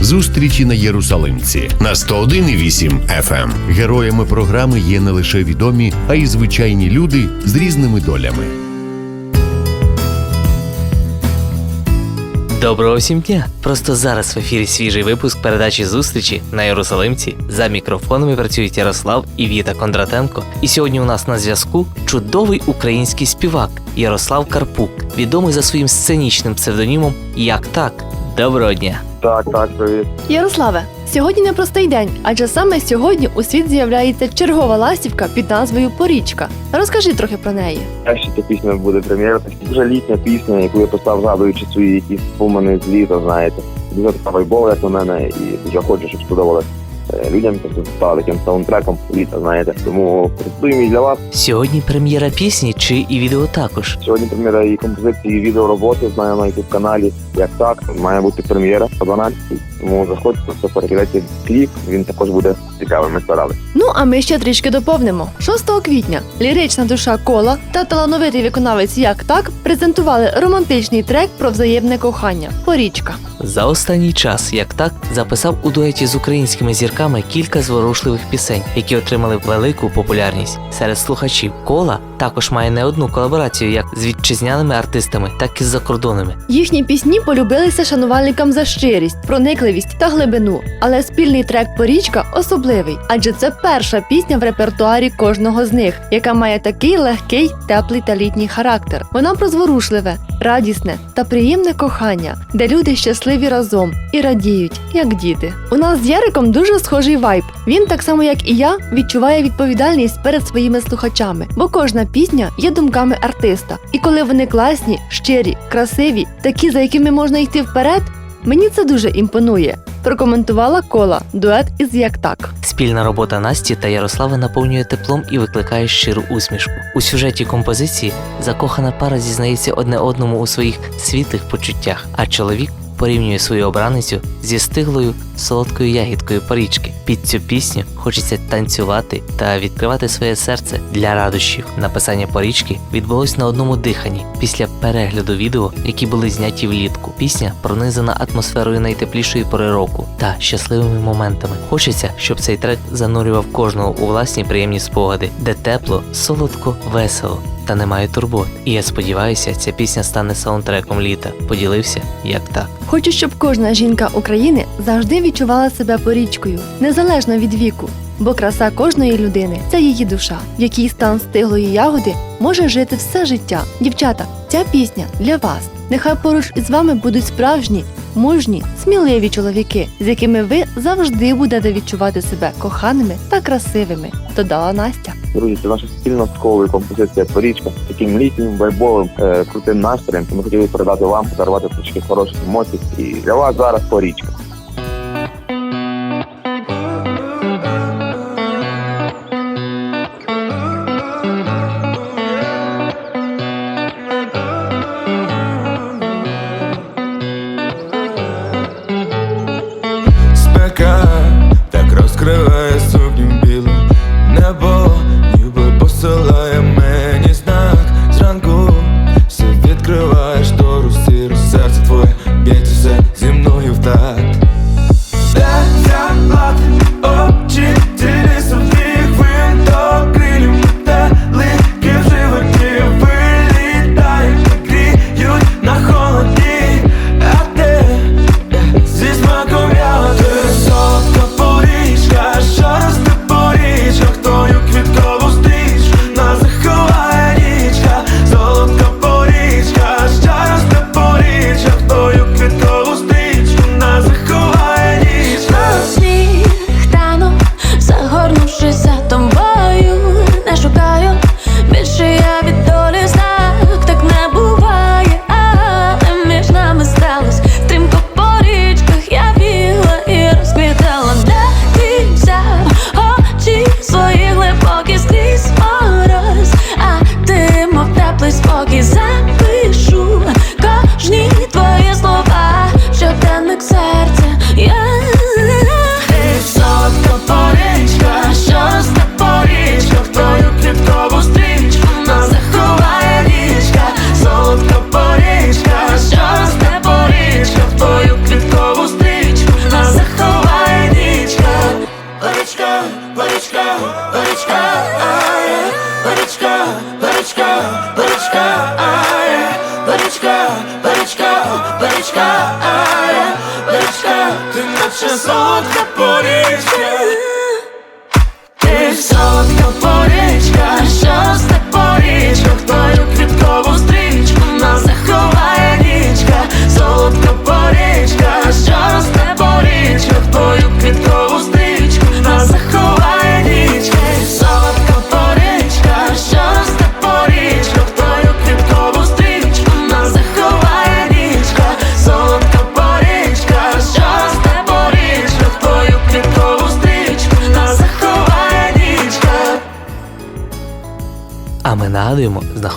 Зустрічі на Єрусалимці на 101,8 FM. Героями програми є не лише відомі, а й звичайні люди з різними долями. Доброго всім дня! Просто зараз в ефірі свіжий випуск передачі зустрічі на Єрусалимці. За мікрофонами працюють Ярослав і Віта Кондратенко. І сьогодні у нас на зв'язку чудовий український співак Ярослав Карпук, відомий за своїм сценічним псевдонімом Як так. Доброго дня! Так, так, привіт. Ярославе, сьогодні непростий день, адже саме сьогодні у світ з'являється чергова ластівка під назвою Порічка. Розкажи трохи про неї. Перша ця пісня буде прем'єра? Це дуже літня пісня, яку я писав, згадуючи свої якісь спомини з літа, знаєте. Дуже така вайбова, як на мене, і я хочу, щоб сподобалось людям, які стали таким саундтреком літа, знаєте. Тому працюємо і для вас. Сьогодні прем'єра пісні чи і відео також. Сьогодні прем'єра і композиції, і відеороботи знаю на youtube каналі. Як так, має бути прем'єра по 12 Тому заходьте, просто переглядайте кліп, він також буде цікавим, ми старались. Ну а ми ще трішки доповнимо. 6 квітня лірична душа кола та талановитий виконавець Як так презентували романтичний трек про взаємне кохання Порічка. За останній час, як так, записав у дуеті з українськими зірками кілька зворушливих пісень, які отримали велику популярність серед слухачів. Кола також має не одну колаборацію як з вітчизняними артистами, так і з закордонними. Їхні пісні полюбилися шанувальникам за щирість, проникливість та глибину. Але спільний трек Порічка особливий, адже це перша пісня в репертуарі кожного з них, яка має такий легкий, теплий та літній характер. Вона про зворушливе, радісне та приємне кохання, де люди щасливі разом і радіють, як діти. У нас з Яриком дуже схожий вайб. Він, так само як і я, відчуває відповідальність перед своїми слухачами, бо кожна пісня є думками артиста. І коли вони класні, щирі, красиві, такі, за якими можна йти вперед, мені це дуже імпонує. Прокоментувала кола дует із як так. Спільна робота Насті та Ярослави наповнює теплом і викликає щиру усмішку. У сюжеті композиції закохана пара зізнається одне одному у своїх світлих почуттях, а чоловік порівнює свою обраницю зі стиглою солодкою ягідкою порічки. Під цю пісню хочеться танцювати та відкривати своє серце для радощів. Написання порічки відбулось на одному диханні після перегляду відео, які були зняті влітку. Пісня пронизана атмосферою найтеплішої пори року та щасливими моментами. Хочеться, щоб цей трек занурював кожного у власні приємні спогади, де тепло, солодко, весело. Та немає турбот. І я сподіваюся, ця пісня стане саундтреком літа. Поділився як так. Хочу, щоб кожна жінка України завжди відчувала себе порічкою, незалежно від віку. Бо краса кожної людини це її душа, в якій стан стиглої ягоди може жити все життя. Дівчата, ця пісня для вас. Нехай поруч із вами будуть справжні, мужні, сміливі чоловіки, з якими ви завжди будете відчувати себе коханими та красивими. Додала Настя. Друзі, це наша спільна колою композиція Порічка з таким літнім, вайбовим, е, крутим настроєм. Тому хотіли передати вам, подарувати трішки хороших емоцій. І для вас зараз Порічка.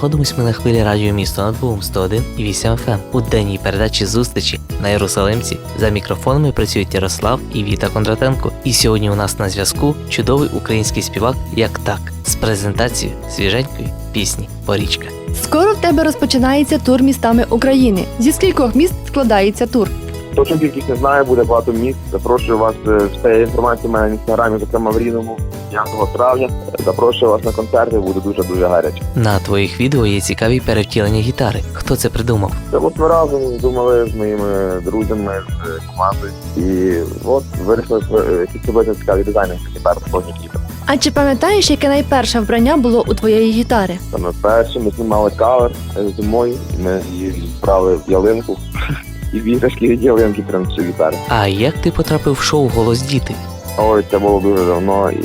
Знаходимось ми на хвилі радіо місто над Богом 101 і 8 FM у денній передачі зустрічі на Єрусалимці. За мікрофонами працюють Ярослав і Віта Кондратенко. І сьогодні у нас на зв'язку чудовий український співак як так з презентацією свіженької пісні Порічка. Скоро в тебе розпочинається тур містами України. Зі скількох міст складається тур? Точно кількість не знаю, буде багато місць. Запрошую вас е, все є інформація в мене в інстаграмі, зокрема в Рівному 5 травня. Запрошую вас на концерти, буде дуже дуже гаряче. На твоїх відео є цікаві перевтілення гітари. Хто це придумав? Це от ми разом думали з моїми друзями з е, командою, і от вирішили е, якісь робити цікаві дизайни тепер кожні кліпи. А чи пам'ятаєш, яке найперше вбрання було у твоєї гітари? Саме перше ми знімали кавер е, зимою, ми її брали в ялинку. І в іграшки від ялинки прям гітару. А як ти потрапив в шоу Голос діти? Ой, це було дуже давно і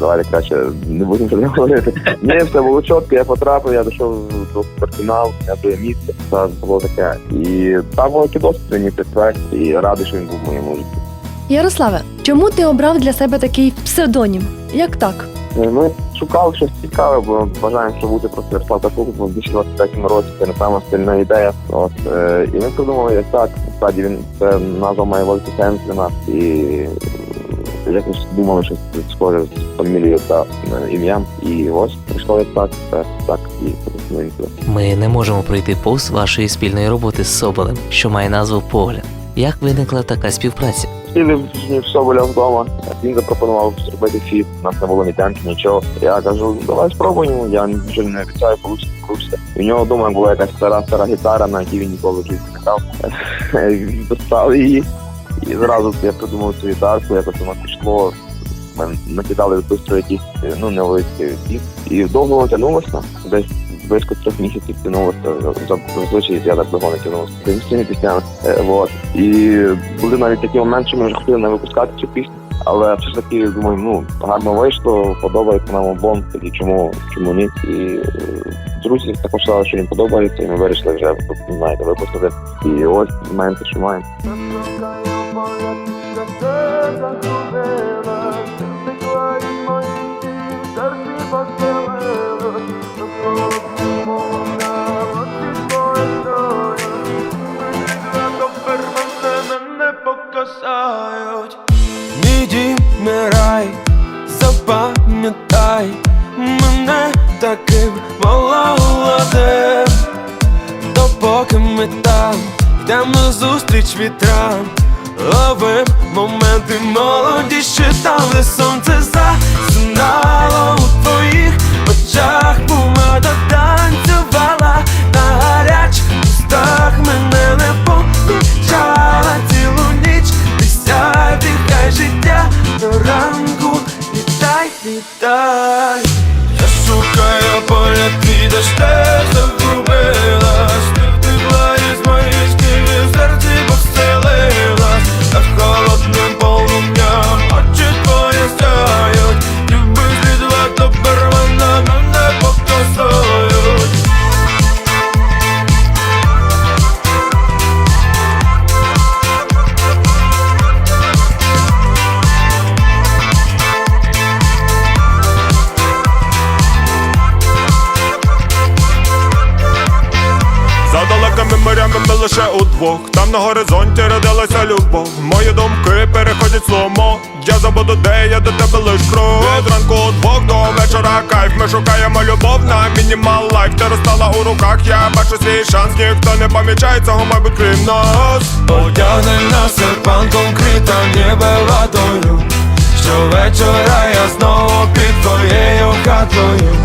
давайте краще не будемо про це говорити. Ні, все було чітко, я потрапив, я дійшов до суперфіналу, я своє місце, це було таке. І там великий досвід мені цей проект, і радий, що він був в моєму житті. Ярославе, чому ти обрав для себе такий псевдонім? Як так? Е, Ми шукали щось цікаве, бо вважаємо, що бути просто Ярослав Такук, бо в 2023 році це не сама стильна ідея. От, е, і ми придумали, як так. Насправді він це назва має великий сенс для нас. І е, якось думали, що це схоже з фамілією та е, ім'ям. І ось прийшло як так, це так і пропонуємо. Ми не можемо пройти повз вашої спільної роботи з Соболем, що має назву Погляд. Як виникла така співпраця? Сіли в Соболя вдома. Він запропонував зробити фіт. У нас не було ні демки, нічого. Я кажу, давай спробуємо. Я нічого не обіцяю, получиться, получиться. І в нього вдома була якась стара стара гітара, на якій він ніколи в не грав. Він Достав її. І зразу я придумав цю гітарку, якось воно пішло. Ми накидали швидко якісь ну, невеличкий біт. І довго тягнулося. Десь близько трьох місяців тягнулося. Зазвичай я довго не тягнувся. З цими піснями. Вот. І були навіть такі моменти, що ми вже хотіли не випускати цю пісню. Але все ж таки думаю, ну гарно вийшло, подобається нам обом, тоді чому чому ні? І е, друзі також сказали, що їм подобається, і ми вирішили вже знаєте, випустити. І ось маємо те, що маємо. Дім, мій запам'ятай мене таким молодим Допоки ми там йдемо зустріч вітрам. Ловим моменти молоді, ще там, де сонце засинало на горизонті родилася любов. Мої думки переходять сломо. Я забуду, де я до тебе лиш крок Від ранку удвох до вечора кайф. Ми шукаємо любов на мінімал лайф. Ти розстала у руках, я бачу свій шанс. Ніхто не помічає цього, мабуть, крім нас. Одягни на серпан конкрита ніби ватою Щовечора я знову під твоєю хатою.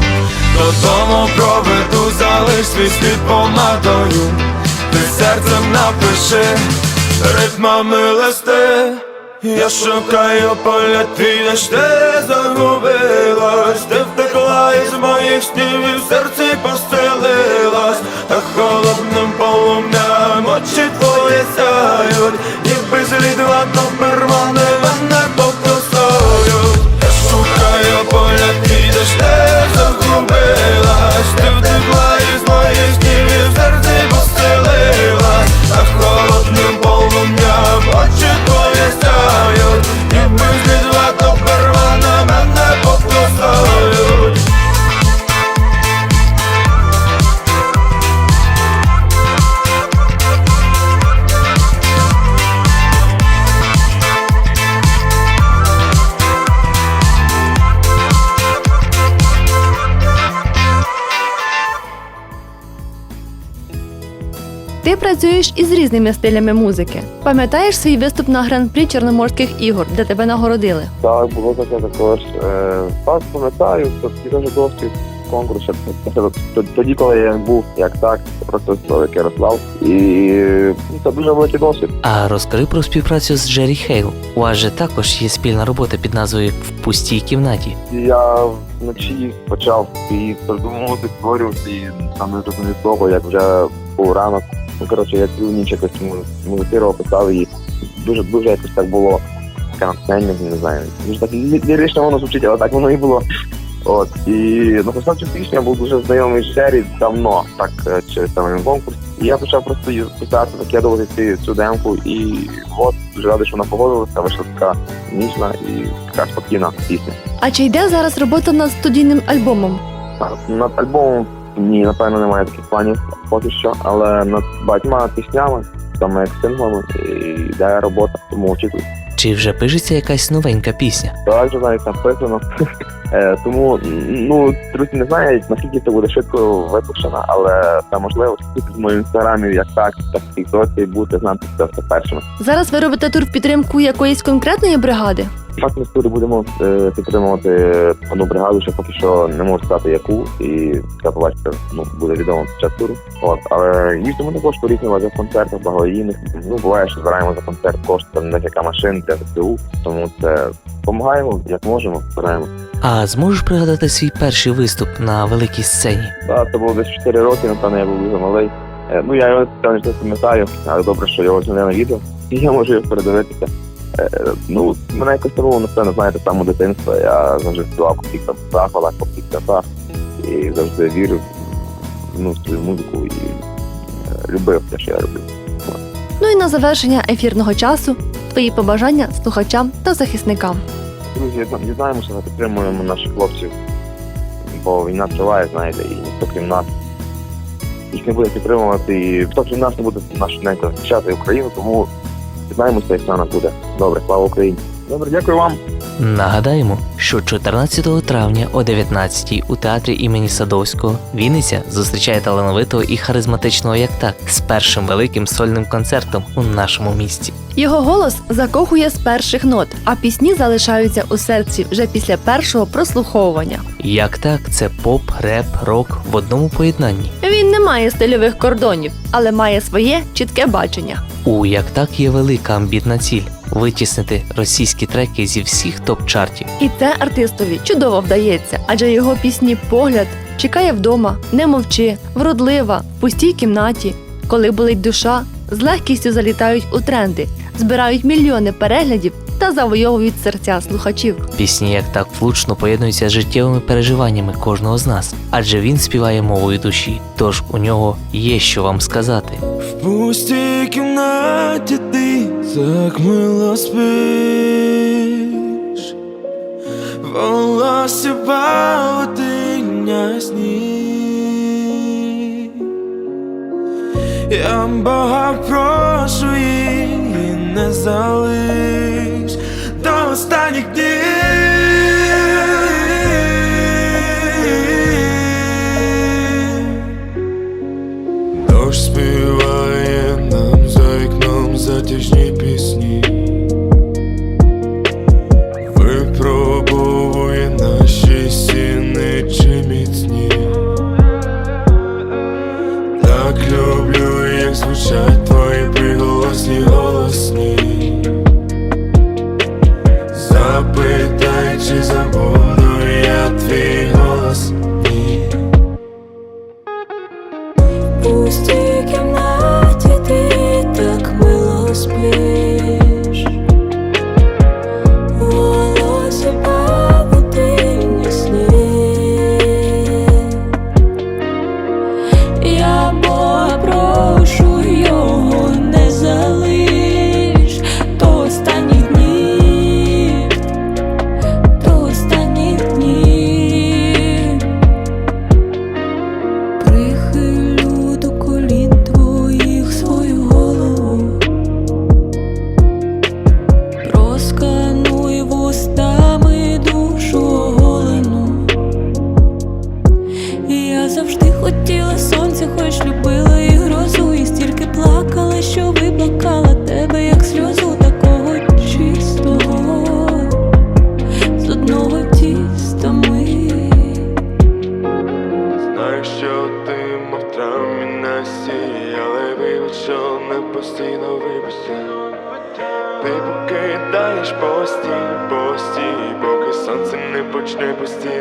Додому проведу, залиш свій слід помадою ти серцем напиши, ритмами листи. Я шукаю поля ж ти загубилась, ти втекла із моїх снів і в серці постелилась, та холодним полум'ям очі твої сяють, ніби злідва то вони Ти працюєш із різними стилями музики. Пам'ятаєш свій виступ на гран-прі Чорноморських ігор, де тебе нагородили? Так, було таке також. Е, так, пам'ятаю, це дуже досвід конкурс. Тоді, коли я був як так, просто як Ярослав. І ну, це дуже великий досвід. А розкажи про співпрацю з Джері Хейл. У вас же також є спільна робота під назвою В пустій кімнаті. Я вночі почав і придумувати, створювати, і саме зрозумів того, як вже був ранок. Ну, коротше, я цілу ніч якось музикував, писав і дуже дуже якось так було таке не знаю. Дуже так лі- лірично воно звучить, але так воно і було. От і написав цю пісню, я був дуже знайомий з Джері давно, так е, через там конкурс. І я почав просто її писати, закидувати цю, цю демку, і от дуже радий, що вона погодилася, вийшла така ніжна і така спокійна пісня. А чи йде зараз робота над студійним альбомом? Над альбомом ні, напевно, немає таких планів поки що, але над багатьма піснями, саме як синглами, йде робота, тому очікую. Чи вже пишеться якась новенька пісня? Так вже навіть написано. Е, Тому ну друзі не знають, наскільки це буде швидко випущено, але це можливо в моєму інстаграмі, як так, так в тіктоці будете знати це все першими. Зараз ви робите тур в підтримку якоїсь конкретної бригади? Так, ми будемо е, підтримувати одну бригаду, ще поки що не можу сказати яку, і це побачите, ну буде відомо під час туру. От, але їздимо також по різних в концертах, благодійних. Ну буває, що збираємо за концерт кошти на декілька машин для ЗСУ, тому це допомагаємо, як можемо, збираємо. А зможеш пригадати свій перший виступ на великій сцені? Так, це було десь 4 роки, напевно, я був дуже малий. Е, Ну я його не пам'ятаю, але добре, що його зняли на відео, і я можу його передивитися. Е, Ну, мене якось це напевно, знаєте, самого дитинства. Я завжди співав по всіх святах і завжди вірив ну, в свою музику і е, любив те, що я роблю. Ну і на завершення ефірного часу твої побажання слухачам та захисникам. Друзі, дізнаємося, ми підтримуємо наших хлопців, бо війна триває, знаєте, і ніхто крім нас їх не буде підтримувати, і хто крім нас не буде нашу неньку захищати Україну, тому дізнаємося, як все нас буде. Добре, слава Україні. Добре, дякую вам. Нагадаємо, що 14 травня о 19 у театрі імені Садовського Вінниця зустрічає талановитого і харизматичного як так з першим великим сольним концертом у нашому місті. Його голос закохує з перших нот, а пісні залишаються у серці вже після першого прослуховування. Як так, це поп, реп, рок в одному поєднанні. Він не має стильових кордонів, але має своє чітке бачення. У як так є велика амбітна ціль витіснити російські треки зі всіх топ-чартів. І це артистові чудово вдається, адже його пісні погляд чекає вдома, не мовчи, вродлива, в пустій кімнаті, коли болить душа, з легкістю залітають у тренди, збирають мільйони переглядів та завойовують серця слухачів. Пісні як так влучно поєднуються з життєвими переживаннями кожного з нас, адже він співає мовою душі. Тож у нього є що вам сказати. В пустій кімнаті так мило спиш Волосся павутиння сніг. Я Бога прошу її не залиш до останніх днів. Дощ співає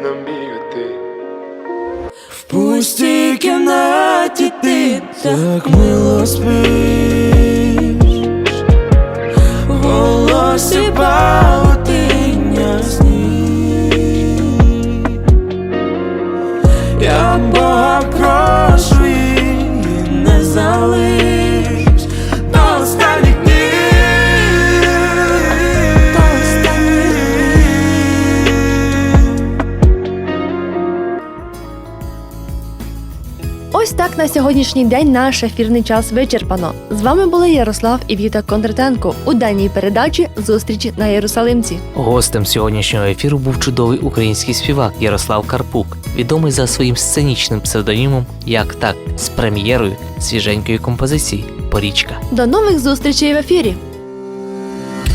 постійно бігати. В пустій кімнаті ти так мило спиш, в голосі павутиння сніг. Я Бога Ось так на сьогоднішній день наш ефірний час вичерпано. З вами були Ярослав і Віта Кондратенко у даній передачі Зустрічі на Єрусалимці. Гостем сьогоднішнього ефіру був чудовий український співак Ярослав Карпук, відомий за своїм сценічним псевдонімом Як так з прем'єрою свіженької композиції Порічка. До нових зустрічей в ефірі.